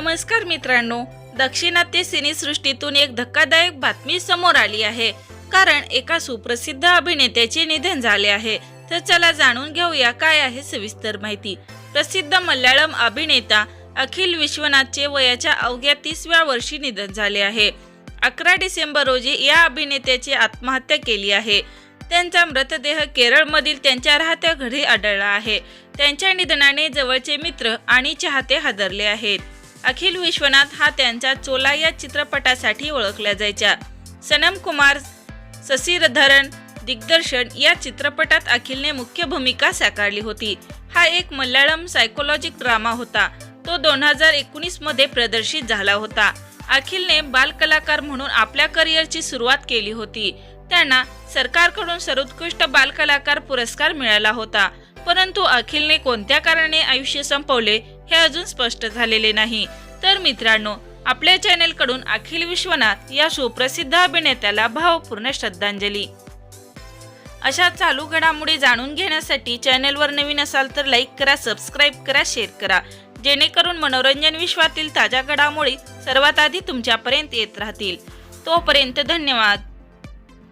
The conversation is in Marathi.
नमस्कार मित्रांनो दक्षिणात्य सिनेसृष्टीतून एक धक्कादायक बातमी समोर आली आहे. कारण एका सुप्रसिद्ध अभिनेत्याचे निधन झाले आहे. तर चला जाणून घेऊया काय आहे सविस्तर माहिती. प्रसिद्ध मल्याळम अभिनेता अखिल विश्वनाथचे वयाच्या अवघ्या तीसव्या वर्षी निधन झाले आहे. अकरा डिसेंबर रोजी या अभिनेत्याची आत्महत्या केली आहे. त्यांचा मृतदेह केरळमधील त्यांच्या राहत्या घरी आढळला आहे. त्यांच्या निधनाने जवळचे मित्र आणि चाहते हादरले आहेत. अखिल विश्वनाथ हा त्यांच्या चोला या चित्रपटासाठी ओळखल्या जायच्या. सनम कुमार ससीरधरन दिग्दर्शन या चित्रपटात अखिलने मुख्य भूमिका साकारली होती. हा एक मल्याळम सायकोलॉजिक ड्रामा होता. तो दोन हजार एकोणीसमध्ये प्रदर्शित झाला होता. अखिलने बालकलाकार म्हणून आपल्या करिअरची सुरुवात केली होती. त्यांना सरकारकडून सर्वोत्कृष्ट बालकलाकार पुरस्कार मिळाला होता. परंतु अखिलने कोणत्या कारणाने आयुष्य संपवले हे अजून स्पष्ट झालेले नाही. तर मित्रांनो आपल्या चॅनेलकडून अखिल विश्वनाथ या सुप्रसिद्ध अभिनेत्याला भावपूर्ण श्रद्धांजली. अशा चालू घडामोडी जाणून घेण्यासाठी चॅनेलवर नवीन असाल तर लाईक करा सबस्क्राईब करा शेअर करा. जेणेकरून मनोरंजन विश्वातील ताज्या घडामोडी सर्वात आधी तुमच्यापर्यंत येत राहतील. तोपर्यंत धन्यवाद.